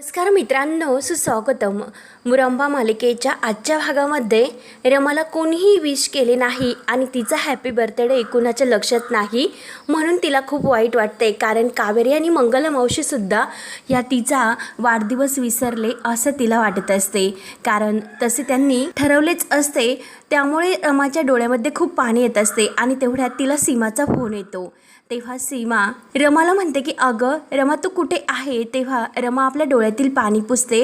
नमस्कार मित्रांनो सुस्वागतम. मुरंबा मालिकेच्या आजच्या भागामध्ये रमाला कोणीही विश केले नाही आणि तिचा हॅपी बर्थडे कुणाच्या लक्षात नाही म्हणून तिला खूप वाईट वाटते. कारण कावेरी आणि मंगलमावशीसुद्धा या तिचा वाढदिवस विसरले असं तिला वाटत असते. कारण तसे त्यांनी ठरवलेच असते त्यामुळे रमाच्या डोळ्यामध्ये खूप पाणी येत असते आणि तेवढ्यात तिला सीमाचा फोन येतो. तेव्हा सीमा रमाला म्हणते की अगं रमा तू कुठे आहे? तेव्हा रमा आपल्या डोळ्यातील पाणी पुसते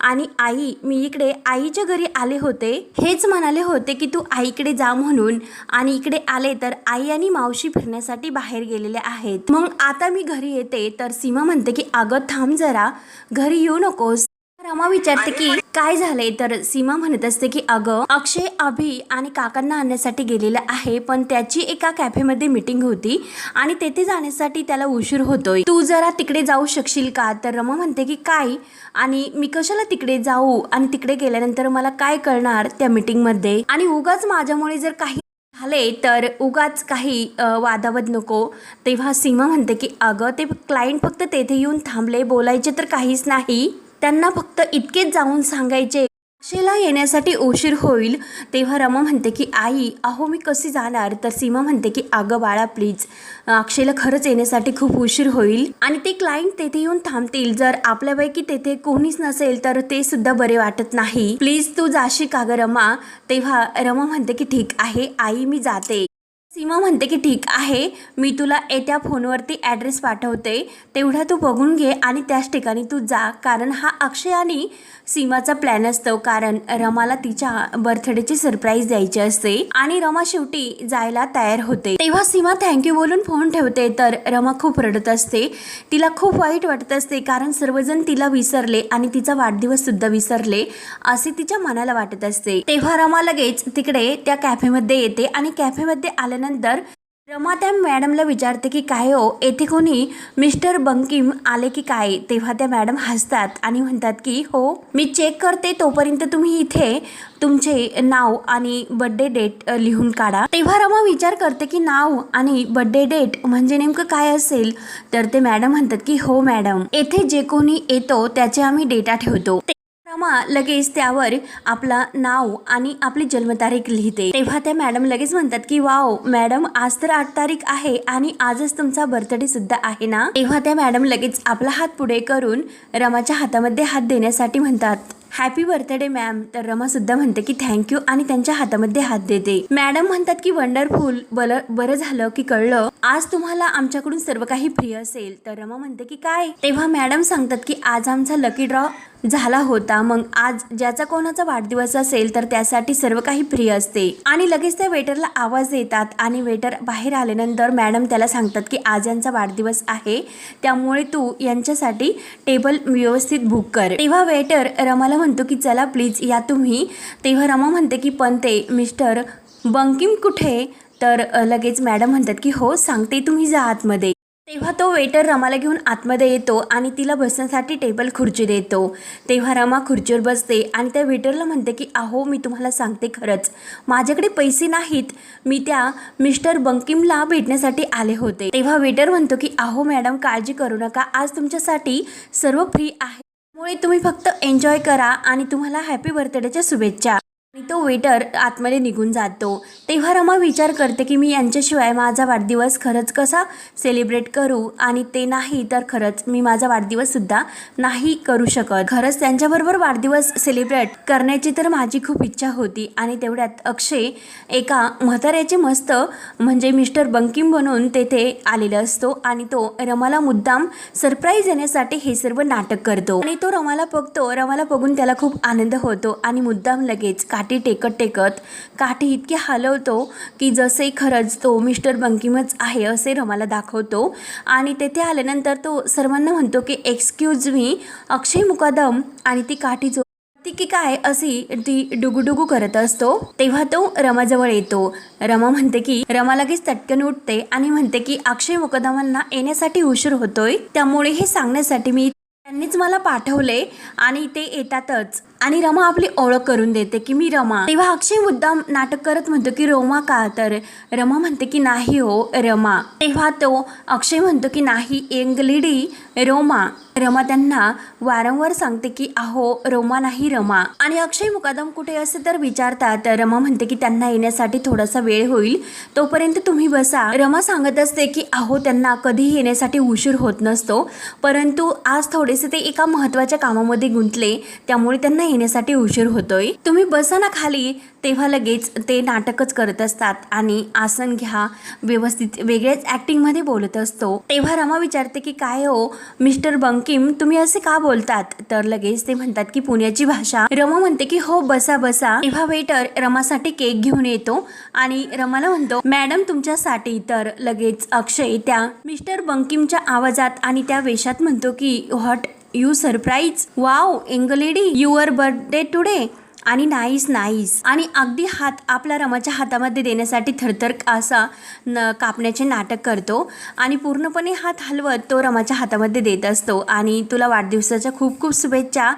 आणि आई मी इकडे आईच्या घरी आले होते. हेच म्हणाले होते की तू आईकडे जा म्हणून. आणि इकडे आले तर आई आणि मावशी फिरण्यासाठी बाहेर गेलेले आहेत. मग आता मी घरी येते. तर सीमा म्हणते की अगं थांब जरा. घरी येऊ नकोस. रमा विचारते की काय झालंय? तर सीमा म्हणत असते की अगं अक्षय अभि आणि काकांना आणण्यासाठी गेलेला आहे पण त्याची एका कॅफेमध्ये मीटिंग होती आणि तेथे जाण्यासाठी त्याला उशीर होतोय. तू जरा तिकडे जाऊ शकशील का? तर रमा म्हणते की काय? आणि मी कशाला तिकडे जाऊ? आणि तिकडे गेल्यानंतर मला काय कळणार त्या मीटिंगमध्ये? आणि उगाच माझ्यामुळे जर काही झाले तर उगाच काही वादावत वादावद नको. तेव्हा सीमा म्हणते की अगं ते क्लायंट फक्त तेथे येऊन थांबले बोलायचे तर काहीच नाही. त्यांना फक्त इतकेच जाऊन सांगायचे अक्षयला येण्यासाठी उशीर होईल. तेव्हा रमा म्हणते की आई अहो मी कशी जाणार? तर सीमा म्हणते की अगं बाळा प्लीज अक्षयला खरंच येण्यासाठी खूप उशीर होईल. आणि ते क्लायंट तेथे येऊन थांबतील. जर आपल्यापैकी तेथे कोणीच नसेल तर ते सुद्धा बरे वाटत नाही. प्लीज तू जाशी का गं रमा? तेव्हा रमा म्हणते की ठीक आहे आई मी जाते. सीमा म्हणते की ठीक आहे मी तुला येत्या फोनवरती ॲड्रेस पाठवते तेवढा तू बघून घे आणि त्याच ठिकाणी तू जा कारण हा अक्षय आणि सीमाचा प्लॅन असतो. कारण रमाला तिच्या बर्थडेची सरप्राईज द्यायची असते आणि रमा शेवटी जायला तयार होते. तेव्हा सीमा थँक्यू बोलून फोन ठेवते तर रमा खूप रडत असते. तिला खूप वाईट वाटत असते कारण सर्वजण तिला विसरले आणि तिचा वाढदिवस सुद्धा विसरले असे तिच्या मनाला वाटत असते. तेव्हा रमा लगेच तिकडे त्या कॅफेमध्ये येते आणि कॅफेमध्ये झाल्यानंतर रमा त्या मॅडमला विचारते की काय हो? येथे कोणी मिस्टर बंकिम आले की काय? तेव्हा त्या मॅडम हसतात आणि म्हणतात की हो मी चेक करते तोपर्यंत तुम्ही इथे तुमचे नाव आणि बड्डे डेट लिहून काढा. तेव्हा रमा विचार करते की नाव आणि बड्डे डेट म्हणजे नेमकं काय असेल? तर ते मॅडम म्हणतात की हो मॅडम येथे जे कोणी येतो त्याचे आम्ही डेटा ठेवतो. रमा लगेच त्यावर आपला नाव आणि आपली जन्मतारीख लिहिते. तेव्हा त्या मॅडम लगेच म्हणतात की वाव मॅडम आज तर आठ तारीख आहे आणि आजच तुमचा बर्थडे सुद्धा आहे ना? तेव्हा त्या मॅडम लगेच आपला हात पुढे करून रमाच्या हातामध्ये हात देण्यासाठी म्हणतात. हॅपी बर्थडे मॅम तर रमा सुद्धा म्हणते की थँक्यू आणि त्यांच्या हातामध्ये हात देते. मॅडम म्हणतात की वंडरफुल बल बरं झालं की कळलं. आज तुम्हाला आमच्याकडून सर्व काही फ्री असेल. तर रमा म्हणते की काय? तेव्हा मॅडम सांगतात की आज आमचा लकी ड्रॉ झाला होता. मग आज ज्याचा कोणाचा वाढदिवस असेल तर त्यासाठी सर्व काही फ्री असते. आणि लगेच त्या वेटरला आवाज देतात आणि वेटर बाहेर आल्यानंतर मॅडम त्याला सांगतात की आज यांचा वाढदिवस आहे. त्यामुळे तू यांच्यासाठी टेबल व्यवस्थित बुक कर. तेव्हा वेटर रमाला म्हणतो की चला प्लीज या तुम्ही. तेव्हा रमा म्हणते की पण ते मिस्टर बंकिम कुठे? तर लगेच मॅडम म्हणतात की हो सांगते तुम्ही जा आतमध्ये. तेव्हा तो वेटर रमाला घेऊन आतमध्ये येतो आणि तिला बसण्यासाठी टेबल खुर्ची देतो. तेव्हा रमा खुर्चीवर बसते आणि त्या वेटरला म्हणते की अहो मी तुम्हाला सांगते खरंच माझ्याकडे पैसे नाहीत. मी त्या मिस्टर बंकिमला भेटण्यासाठी आले होते. तेव्हा वेटर म्हणतो की अहो मॅडम काळजी करू नका. आज तुमच्यासाठी सर्व फ्री आहे. त्यामुळे तुम्ही फक्त एन्जॉय करा आणि तुम्हाला हॅपी बर्थडेच्या शुभेच्छा. आणि तो वेटर आतमध्ये निघून जातो. तेव्हा रमा विचार करते की मी यांच्याशिवाय माझा वाढदिवस खरंच कसा सेलिब्रेट करू? आणि ते नाही तर खरंच मी माझा वाढदिवससुद्धा नाही करू शकत. खरंच त्यांच्याबरोबर वाढदिवस सेलिब्रेट करण्याची तर माझी खूप इच्छा होती. आणि तेवढ्यात अक्षय एका म्हाताऱ्याचे मस्त म्हणजे मिस्टर बंकिम बनून तेथे आलेला असतो. आणि तो रमाला मुद्दाम सरप्राईज देण्यासाठी हे सर्व नाटक करतो. आणि तो रमाला बघतो. रमाला बघून त्याला खूप आनंद होतो. आणि मुद्दाम लगेच काठी टेकत टेकत काठी इतकी हलवतो की जसे खरंच तो मिस्टर बंकिमच आहे असे रमाला दाखवतो. आणि तेथे आल्यानंतर तो सर्वांना म्हणतो की एक्सक्यूज मी अक्षय मुकादम आणि ती काठी जो ती की काय अशी ती डुगुडुगू करत असतो. तेव्हा तो रमाजवळ येतो. रमा म्हणते की रमा लगेच चटकन उठते आणि म्हणते की अक्षय मुकदमांना येण्यासाठी उशीर होतोय. त्यामुळे हे सांगण्यासाठी मी त्यांनीच मला पाठवले आणि ते येतातच. आणि रमा आपली ओळख करून देते की मी रमा. तेव्हा अक्षय मुद्दाम नाटक करत म्हणतो की रोमा का तर? रमा म्हणते की नाही हो रमा. तेव्हा तो अक्षय म्हणतो की नाही यंग लेडी रोमा. रमा त्यांना वारंवार सांगते की अहो रोमा नाही रमा. आणि अक्षय मुकादम कुठे असे तर विचारतात. रमा म्हणते की त्यांना येण्यासाठी थोडासा वेळ होईल. तोपर्यंत तुम्ही बसा. रमा सांगत असते की अहो त्यांना कधीही येण्यासाठी उशीर होत नसतो. परंतु आज थोडेसे ते एका महत्त्वाच्या कामामध्ये गुंतले. त्यामुळे त्यांना येण्यासाठी उशीर होतोय. तुम्ही बसा ना खाली तेव्हा लगेच ते नाटकच करत असतात आणि आसन घ्या. व्यवस्थित वेगळ्याच ॲक्टिंगमध्ये बोलत असतो. तेव्हा रमा विचारते की काय हो मिस्टर बंकिम तुम्ही असे का बोलतात? तर लगेच ते म्हणतात की पुण्याची भाषा. रमा म्हणते की हो बसा बसा. तेव्हा वेटर रमासाठी केक घेऊन येतो आणि रमाला म्हणतो मॅडम तुमच्यासाठी. तर लगेच अक्षय त्या मिस्टर बंकिमच्या आवाजात आणि त्या वेशात म्हणतो की what you surprise wow young lady your birthday today आणि नाईस नाईस आणि अगदी हात आपल्या रमाच्या हातामध्ये देण्यासाठी थरथर असा न कापण्याचे नाटक करतो. आणि पूर्णपणे हात हलवत तो रमाच्या हातामध्ये देत असतो. आणि तुला वाढदिवसाच्या खूप खूप शुभेच्छा.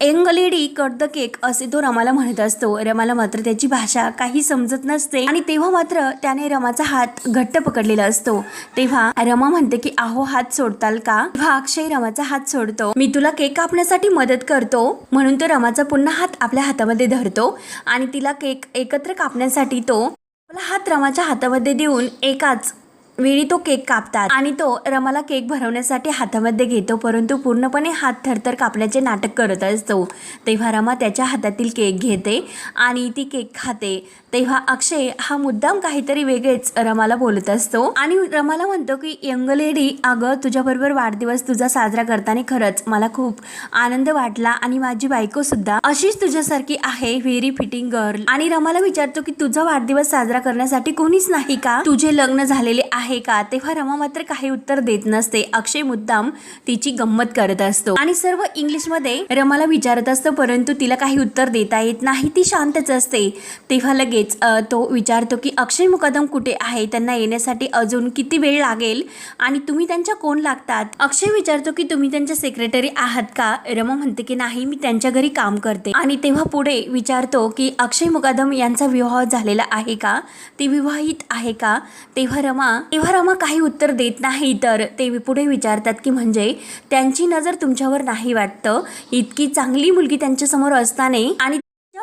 Young lady cut the cake असे तो रमाला म्हणत असतो. रमाला मात्र त्याची भाषा काही समजत नसते आणि तेव्हा मात्र त्याने रमाचा हात घट्ट पकडलेला असतो. तेव्हा रमा म्हणते की अहो हात सोडताल का? तेव्हा अक्षय रमाचा हात सोडतो. मी तुला केक कापण्यासाठी मदत करतो. म्हणून तो रमाचा पुन्हा हात आपल्या हातामध्ये धरतो आणि तिला केक एकत्र कापण्यासाठी तो आपला हात रमाच्या हातामध्ये देऊन एकाच वेळी तो केक कापतात आणि तो रमाला केक भरवण्यासाठी हातामध्ये घेतो परंतु पूर्णपणे हात थरथर कापण्याचे नाटक करत असतो. तेव्हा रमा त्याच्या हातातील केक घेते आणि ती केक खाते. तेव्हा अक्षय हा मुद्दाम काहीतरी वेगळेच रमाला बोलत असतो. आणि रमाला म्हणतो की यंग लेडी अगं तुझ्याबरोबर वाढदिवस तुझा साजरा करताना खरंच मला खूप आनंद वाटला आणि माझी बायको सुद्धा. अशीच तुझ्यासारखी आहे व्हेरी फिटिंग गर्ल. आणि रमाला विचारतो की तुझा वाढदिवस साजरा करण्यासाठी कोणीच नाही का? तुझे लग्न झालेले आहे का? तेव्हा रमा मात्र काही उत्तर देत नसते. अक्षय मुद्दाम तिची गंमत करत असतो. आणि सर्व इंग्लिशमध्ये रमाला विचारत असतो परंतु तिला काही उत्तर देता येत नाही. ती शांतच असते. तेव्हा लगेच अ, तो विचारतो की अक्षय मुकदम कुठे आहे? त्यांना येण्यासाठी अजून किती वेळ लागेल? आणि तुम्ही त्यांच्या कोण लागतात? अक्षय विचारतो की तुम्ही त्यांच्या सेक्रेटरी आहात का? रमा म्हणते की नाही मी त्यांच्या घरी काम करते. आणि तेव्हा पुढे विचारतो की अक्षय मुकादम यांचा विवाह झालेला आहे का? ते विवाहित आहे का? तेव्हा रमा तेव्हा रमा काही उत्तर देत नाही तर ते पुढे विचारतात की म्हणजे त्यांची नजर तुमच्यावर नाही वाटतं. इतकी चांगली मुलगी त्यांच्यासमोर असताना आणि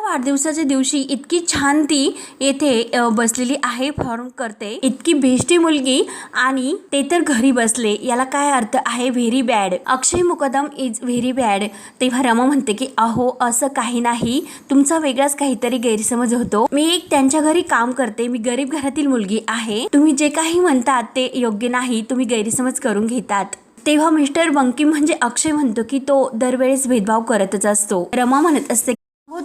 वाढदिवसाच्या दिवशी इतकी छान ती येथे बसलेली आहे फॉर्म करते. इतकी भेष्टी मुलगी आणि ते तर घरी बसले. याला काय अर्थ आहे? Very bad. Akshay Mukadam is very bad. तेव्हा रमा म्हणते की अहो असं काही नाही. तुमचा वेगळाच काहीतरी गैरसमज होतो. मी एक त्यांच्या घरी काम करते. मी गरीब घरातील मुलगी आहे. तुम्ही जे काही म्हणतात ते योग्य नाही. तुम्ही गैरसमज करून घेतात. तेव्हा मिस्टर बंकी म्हणजे अक्षय म्हणतो की तो दरवेळेस भेदभाव करतच असतो. रमा म्हणत असते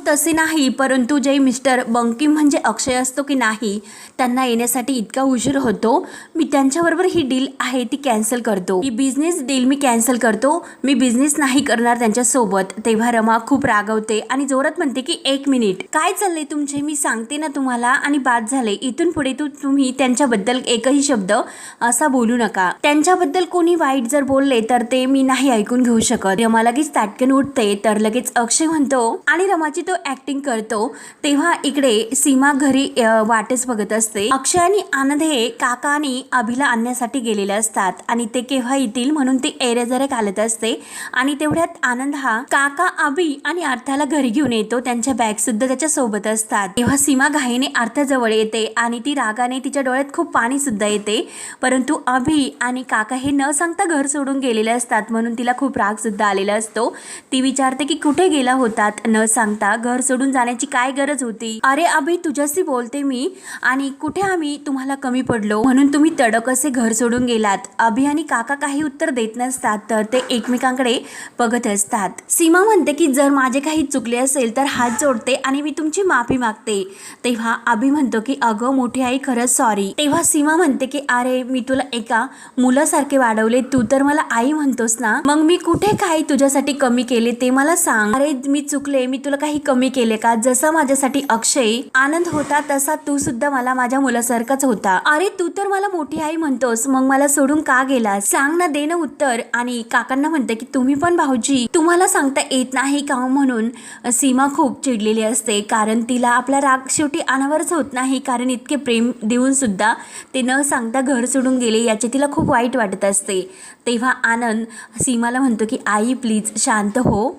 तसे नाही परंतु जे मिस्टर बंकी म्हणजे अक्षय असतो की नाही त्यांना येण्यासाठी इतका उशीर होतो. मी त्यांच्याबरोबर ही डील आहे ती कॅन्सल करतो. ही बिझनेस डील मी कॅन्सल करतो. मी बिझनेस नाही करणार त्यांच्यासोबत. तेव्हा रमा खूप रागवते आणि जोरात म्हणते की एक मिनिट. काय चाललंय तुमचे? मी सांगते ना तुम्हाला. आणि बाद झाले. इथून पुढे तू तुम्ही त्यांच्याबद्दल एकही शब्द असा बोलू नका. त्यांच्याबद्दल कोणी वाईट जर बोलले तर ते मी नाही ऐकून घेऊ शकत. रमा लगेच ताटकन उठते तर लगेच अक्षय म्हणतो आणि रमाची तो तो ऍक्टिंग करतो तेव्हा इकडे सीमा घरी अ, वाटच बघत असते. अक्षय आणि आनंद हे काकाने अभिला आणण्यासाठी गेलेले असतात आणि ते केव्हा येतील म्हणून ते एरेजरे घालत असते. आणि तेवढ्यात आनंद हा काका अभि आणि अर्थाला घरी घेऊन येतो. त्यांच्या बॅग सुद्धा त्याच्या सोबत असतात. तेव्हा सीमा घाईने अर्थाजवळ येते आणि ती रागाने तिच्या डोळ्यात खूप पाणी सुद्धा येते. परंतु अभि आणि काका हे न सांगता घर सोडून गेलेले असतात म्हणून तिला खूप राग सुद्धा आलेला असतो. ती विचारते की कुठे गेला होतात न सांगता घर सोडून जाण्याची काय गरज होती? अरे अभि तुझ्याशी बोलते मी आणि कुठे आम्ही? तुम्हाला कमी पडलो. म्हणून तुम्ही तडक असे घर सोडून गेलात. अभि आणि काका काही उत्तर देत नसतात तर ते एकमेकांकडे बघत असतात. सीमा म्हणते की जर माझे काही चुकले असेल तर हात जोडते आणि मी तुमची माफी मागते. तेव्हा अभि म्हणतो की अगं मोठी आई खरंच सॉरी तेव्हा सीमा म्हणते की अरे मी तुला एका मुलासारखे वाढवले. तू तर मला आई म्हणतोस ना? मग मी कुठे काही तुझ्यासाठी कमी केले ते मला सांग. अरे मी चुकले. मी तुला काही कमी केले का? जसा माझ्यासाठी अक्षय आनंद होता तसा तू सुद्धा मला माझ्या मुलासारखाच होता. अरे तू तर मला मोठी आई म्हणतोस मग मला सोडून का गेला सांग ना दे ना उत्तर. आणि काकांना म्हणते की तुम्ही पण भाऊजी तुम्हाला सांगता येत नाही का हो? म्हणून सीमा खूप चिडलेली असते कारण तिला आपला राग शेवटी अनावरच होत नाही कारण इतके प्रेम देऊन सुद्धा ते न सांगता घर सोडून गेले याचे तिला खूप वाईट वाटत असते. तेव्हा आनंद सीमाला म्हणतो की आई प्लीज शांत हो.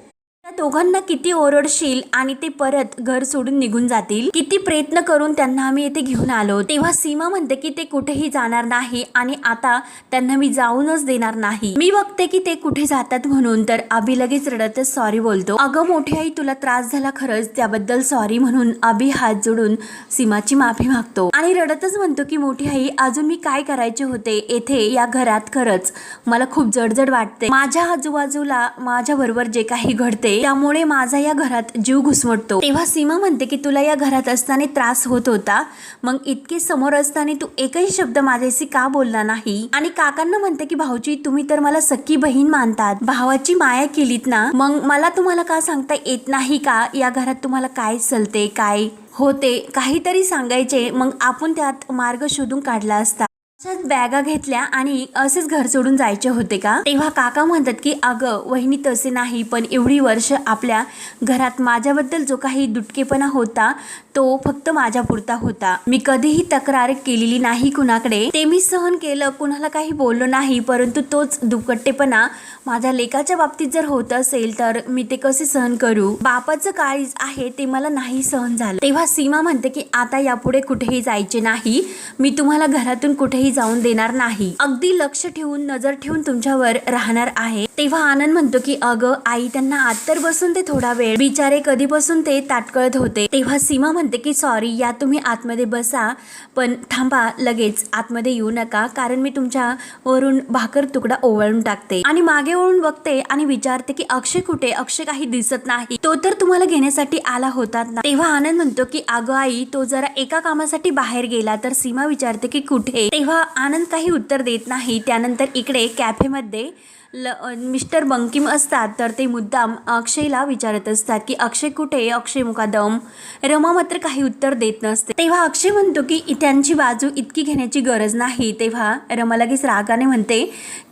त्या दोघांना किती ओरडशील आणि ते परत घर सोडून निघून जातील? किती प्रयत्न करून त्यांना आम्ही येथे घेऊन आलो? तेव्हा सीमा म्हणते की ते कुठेही जाणार नाही आणि आता त्यांना मी जाऊनच देणार नाही. मी बघते की ते कुठे जातात म्हणून तर अभि लगेच रडतच सॉरी बोलतो. अगं मोठी आई तुला त्रास झाला खरंच? त्याबद्दल सॉरी म्हणून अभि हात जोडून सीमाची माफी मागतो. आणि रडतच म्हणतो की मोठी आई अजून मी काय करायचे होते येथे या घरात खरंच? मला खूप जडजड वाटते. माझ्या आजूबाजूला माझ्या बरोबर जे काही घडते त्यामुळे माझा या घरात जीव घुसमटतो. तेव्हा सीमा म्हणते की तुला या घरात असताना त्रास होत होता. मग इतके समोर असताना तू एकही शब्द माझ्याशी का बोलला नाही? आणि काकांना म्हणते की भाऊजी तुम्ही तर मला सख्खी बहीण मानतात. भावाची माया केलीत ना. मग मला तुम्हाला का सांगता येत नाही का? या घरात तुम्हाला काय चलते काय होते काहीतरी सांगायचे मग आपण त्यात मार्ग शोधून काढला असता. अशाच बॅगा घेतल्या आणि असेच घर सोडून जायचे होते का? तेव्हा काका म्हणतात की अगं वहिनी तसे नाही पण एवढी वर्ष आपल्या घरात माझ्याबद्दल जो काही दुटकेपणा होता तो फक्त माझ्यापुरता होता. मी कधीही तक्रार केलेली नाही कुणाकडे. ते मी सहन केलं कुणाला काही बोललो नाही परंतु तोच दुपट्टेपणा माझ्या लेकाच्या बाबतीत जर होत असेल तर मी ते कसे सहन करू? बापाचं काळीज आहे ते मला नाही सहन झालं. तेव्हा सीमा म्हणते की आता यापुढे कुठेही जायचे नाही. मी तुम्हाला घरातून कुठेही जाऊन देणार नाही. अगदी लक्ष ठेवून नजर ठेवून तुमच्यावर राहणार आहे. तेव्हा आनंद म्हणतो की अगं आई त्यांना आत तर बसून ते थोडा वेळ. बिचारे कधीपासून ते ताटकळत होते. तेव्हा सीमा म्हणते की सॉरी या तुम्ही आतमध्ये बसा पण थांबा लगेच. आतमध्ये येऊ नका कारण मी तुमच्या वरून भाकर तुकडा ओवाळून टाकते. आणि मागे वळून बघते आणि विचारते की अक्षय कुठे? अक्षय काही दिसत नाही. तो तर तुम्हाला घेण्यासाठी आला होता ना. तेव्हा आनंद म्हणतो की अगं आई तो जरा एका कामासाठी बाहेर गेला. तर सीमा विचारते की कुठे? तेव्हा आनंद काही उत्तर देत नाही. त्यानंतर इकडे कॅफेमध्ये ल मिस्टर बंकिम असतात तर ते मुद्दाम अक्षयला विचारत असतात की अक्षय कुठे अक्षय मुकादम. रमा मात्र काही उत्तर देत नसते. तेव्हा अक्षय म्हणतो की त्यांची बाजू इतकी घेण्याची गरज नाही. तेव्हा रमा लगेच रागाने म्हणते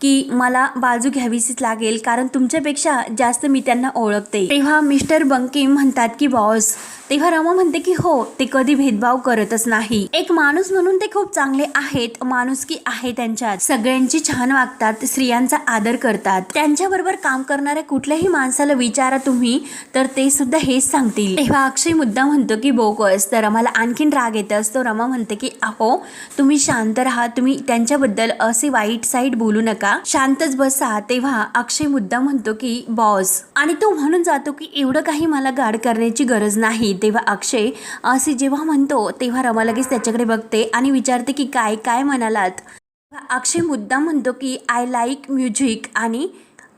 की मला बाजू घ्यावीच लागेल कारण तुमच्यापेक्षा जास्त मी त्यांना ओळखते. तेव्हा मिस्टर बंकिम म्हणतात की बॉस. तेव्हा रमा म्हणते की हो ते कधी भेदभाव करतच नाही. एक माणूस म्हणून ते खूप चांगले आहेत माणुसकी आहे त्यांच्यात. सगळ्यांची छान वागतात स्त्रियांचा आदर करतात. त्यांच्याबरोबर काम करणाऱ्या कुठल्याही माणसाला विचारा तुम्ही तर ते सुद्धा हेच सांगतील. तेव्हा अक्षय मुद्दा म्हणतो की बोगस तर आम्हाला आणखीन राग येत. असतो रमा म्हणते की अहो तुम्ही शांत राहा तुम्ही त्यांच्याबद्दल असे वाईट साईड बोलू नका. शांतच बसा. तेव्हा अक्षय मुद्दा म्हणतो की बॉस. आणि तो म्हणून जातो की एवढं काही मला गाड करण्याची गरज नाही. तेव्हा अक्षय असे जेव्हा म्हणतो तेव्हा रमा लगेच त्याच्याकडे बघते आणि विचारते की काय काय म्हणालात? अक्षय मुद्दा म्हणतो की आय लाईक म्युझिक आणि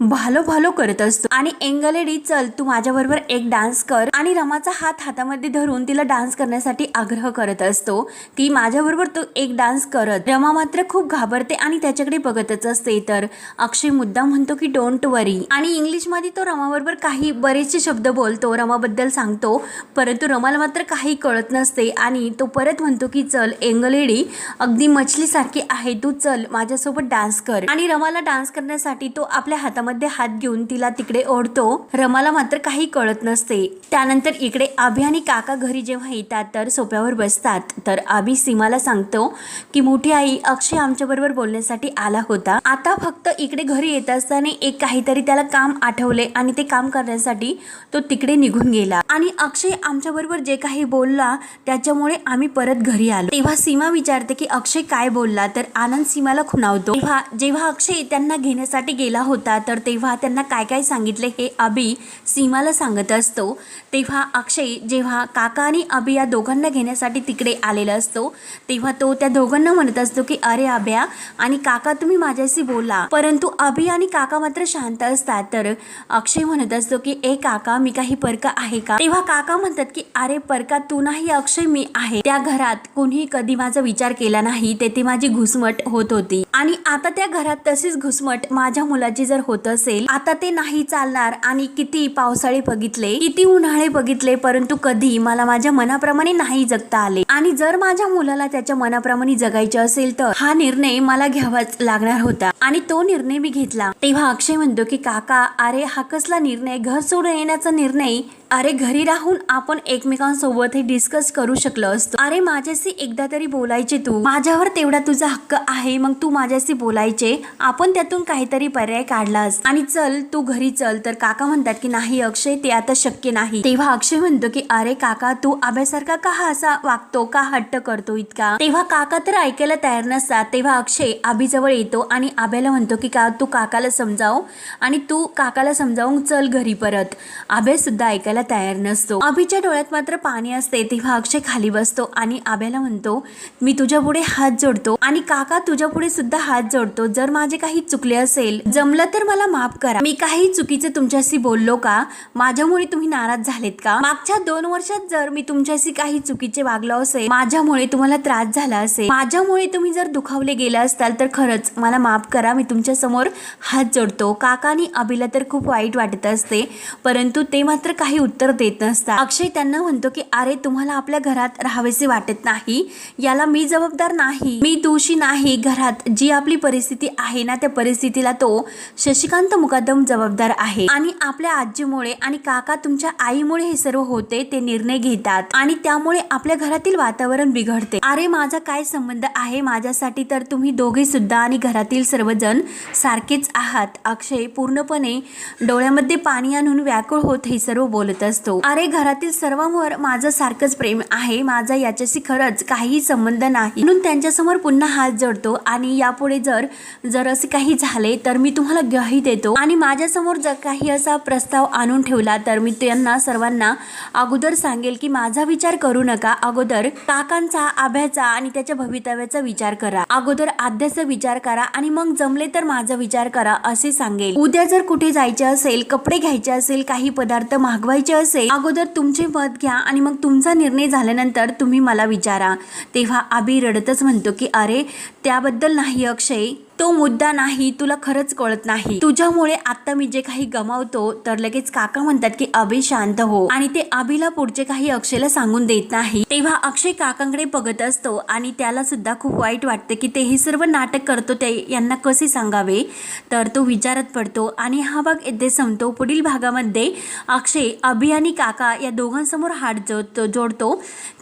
भालो भालो करत असतो. आणि एंगलेडी चल तू माझ्याबरोबर एक डान्स कर. आणि रमाचा हात हातामध्ये धरून तिला डान्स करण्यासाठी आग्रह करत असतो. की माझ्याबरोबर तू एक डान्स करत. रमा मात्र खूप घाबरते आणि त्याच्याकडे बघतच असते. तर अक्षय मुद्दा म्हणतो की डोंट वरी आणि इंग्लिशमध्ये तो रमाबरोबर काही बरेचसे शब्द बोलतो. रमाबद्दल सांगतो. परंतु रमाला मात्र काही कळत नसते. आणि तो परत म्हणतो की चल एंगलेडी अगदी मछलीसारखी आहे. तू चल माझ्यासोबत डान्स कर. आणि रमाला डान्स करण्यासाठी तो आपल्या हातामध्ये हात घेऊन तिला तिकडे ओढतो. रमाला मात्र काही कळत नसते. त्यानंतर इकडे आभी आणि काका घरी जेव्हा येतात तर सोप्यावर बसतात. तर आभी सीमाला सांगतो की मोठी आई अक्षय आमच्याबरोबर बोलण्यासाठी आला होता. आता फक्त इकडे घरी येत असताना एक काहीतरी त्याला काम आठवले आणि ते काम करण्यासाठी तो तिकडे निघून गेला. आणि अक्षय आमच्याबरोबर जे काही बोलला त्याच्यामुळे आम्ही परत घरी आलो. तेव्हा सीमा विचारते की अक्षय काय बोलला? तर आनंद सीमाला खुणावतो. तेव्हा जेव्हा अक्षय त्यांना घेण्यासाठी गेला होता तर तर तेव्हा त्यांना काय काय सांगितले हे अभि सीमाला सांगत असतो. तेव्हा अक्षय जेव्हा काका आणि अभि या दोघांना घेण्यासाठी तिकडे आलेला असतो तेव्हा तो त्या दोघांना म्हणत असतो की अरे अभ्या आणि काका तुम्ही माझ्याशी बोला. परंतु अभि आणि काका मात्र शांत असतात. तर अक्षय म्हणत असतो की ए काका मी काही परका आहे का? तेव्हा काका म्हणतात की अरे परका तू नाही अक्षय मी आहे. त्या घरात कोणी कधी माझा विचार केला नाही. तेथे माझी घुसमट होत होती. आणि आता त्या घरात तशीच घुसमट माझ्या मुलाची जर होत होत असेल. आता ते नाही चालणार. आणि किती पावसाळे बघितले किती उन्हाळे बघितले परंतु कधी मला माझ्या मनाप्रमाणे नाही जगता आले. आणि जर माझ्या मुलाला त्याच्या मनाप्रमाणे जगायचे असेल तर हा निर्णय मला घ्यावाच लागणार होता. आणि तो निर्णय मी घेतला. तेव्हा अक्षय म्हणतो की काका अरे हा कसला निर्णय? घर सोडून येण्याचा निर्णय अरे घरी राहून आपण एकमेकांसोबत हे डिस्कस करू शकलो असतो. अरे माझ्याशी एकदा तरी बोलायचे तू. माझ्यावर तेवढा तुझा हक्क आहे मग तू माझ्याशी बोलायचे. आपण त्यातून काहीतरी पर्याय काढलास आणि चल तू घरी चल. तर काका म्हणतात की नाही अक्षय ते आता शक्य नाही. तेव्हा अक्षय म्हणतो की अरे काका तू अभ्यासारखा का हा असा वागतो? का हट्ट करतो इतका? तेव्हा काका तर ऐकायला तयार नसतात. तेव्हा अक्षय आबीजवळ येतो आणि आभ्याला म्हणतो की का तू काकाला समजाव आणि तू काकाला समजावून चल घरी परत. आब्या सुद्धा ऐकायला तयार नसतो. अभिच्या डोळ्यात मात्र पाणी असते तेव्हा अक्षय खाली बसतो आणि आब्याला म्हणतो मी तुझ्या पुढे हात जोडतो आणि काका तुझ्या पुढे सुद्धा हात जोडतो. जर माझे काही चुकले असेल जमलं तर मला माफ करा. मी काही चुकीचे तुमच्याशी बोललो का? माझ्यामुळे तुम्ही नाराज झालेत का? मागच्या दोन वर्षात जर मी तुमच्याशी काही चुकीचे वागलो असेल माझ्यामुळे तुम्हाला त्रास झाला असेल. माझ्यामुळे तुम्ही जर दुखावले गेले असताल तर खरंच मला माफ करा. मी तुमच्यासमोर हात जोडतो. काका आणि अभिला तर खूप वाईट वाटत असते परंतु ते मात्र काही उत्तर देत नसतात. अक्षय त्यांना म्हणतो की अरे तुम्हाला आपल्या घरात राहावेसे वाटत नाही. याला मी जबाबदार नाही. मी दोषी नाही घरात. जी आपली परिस्थिती आहे ना त्या परिस्थितीला तो शशिकांत मुकादम जबाबदार आहे. आणि आपल्या आजीमुळे आणि काका तुमच्या आईमुळे हे सर्व होते ते निर्णय घेतात. आणि त्यामुळे आपल्या घरातील वातावरण बिघडते. अरे माझा काय संबंध आहे? माझ्यासाठी तर तुम्ही दोघे सुद्धा आणि घरातील सर्वजण सारखेच आहात. अक्षय पूर्णपणे डोळ्यामध्ये पाणी आणून व्याकुळ होत हे सर्व बोलत असतो. अरे घरातील सर्वांवर माझं सारखंच प्रेम आहे. माझा याच्याशी खरंच काही संबंध नाही. म्हणून त्यांच्यासमोर पुन्हा हात जोडतो आणि यापुढे जर जर असे काही झाले तर मी तुम्हाला ग्रही देतो. आणि माझ्यासमोर जर काही असा प्रस्ताव आणून ठेवला तर मी त्यांना सर्वांना अगोदर सांगेल की माझा विचार करू नका. अगोदर काकांचा आभ्याचा आणि त्याच्या भवितव्याचा विचार करा. अगोदर आद्याचा विचार करा आणि मग जमले तर माझा विचार करा असे सांगेल. उद्या जर कुठे जायचे असेल कपडे घ्यायचे असेल काही पदार्थ मागवायचे असेल अगोदर तुमचे मत घ्या आणि मग तुमचा निर्णय झाल्यानंतर तुम्ही मला विचारा. तेव्हा आबी रडतच म्हणतो की अरे त्याबद्दल नाही अक्षय. तो मुद्दा नाही तुला खरंच कळत नाही. तुझ्यामुळे आता मी जे काही गमावतो तर लगेच काका म्हणतात की अभि शांत हो. आणि ते अभिला पुढचे काही अक्षयला सांगून देत नाही. तेव्हा अक्षय काकांकडे बघत असतो आणि त्याला सुद्धा खूप वाईट वाटते की ते हे सर्व नाटक करतो ते यांना कसे सांगावे? तर तो विचारत पडतो. आणि हा भाग येथे संपतो. पुढील भागामध्ये अक्षय अभि आणि काका या दोघांसमोर हात जोडतो जोडतो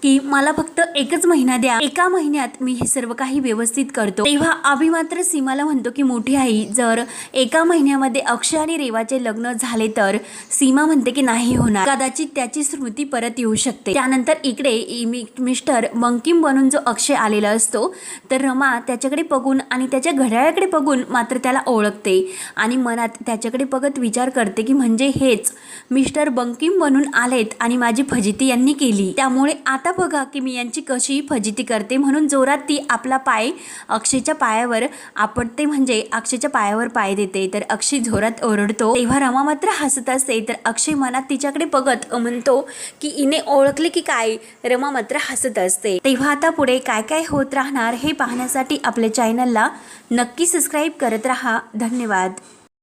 की मला फक्त एकच महिना द्या. एका महिन्यात मी हे सर्व काही व्यवस्थित करतो. तेव्हा अभि मात्र सीमा तुम्हाला म्हणतो की मोठी आई जर एका महिन्यामध्ये अक्षय आणि रेवाचे लग्न झाले तर सीमा म्हणते की नाही होणार. कदाचित त्याची स्मृती परत येऊ शकते. त्यानंतर इकडे मिस्टर बंकिम बनून जो अक्षय आलेला असतो तर रमा त्याच्याकडे बघून आणि त्याच्या घड्याळाकडे बघून मात्र त्याला ओळखते आणि मनात त्याच्याकडे बघत विचार करते की म्हणजे हेच मिस्टर बंकिम बनून आलेत आणि माझी फजिती यांनी केली. त्यामुळे आता बघा की मी यांची कशी फजिती करते म्हणून जोरात ती आपला पाय अक्षयच्या पायावर आप आपटते म्हणजे अक्षयच्या पायावर पाय देते तर अक्षय जोरात ओरडतो. तेव्हा रमा मात्र हसत असते तर अक्षय मनात तिच्याकडे बघत म्हणतो की इने ओळखले की काय? रमा मात्र हसत असते. तेव्हा आता पुढे काय काय होत राहणार हे पाहण्यासाठी आपल्या चॅनलला नक्की सबस्क्राईब करत राहा. धन्यवाद.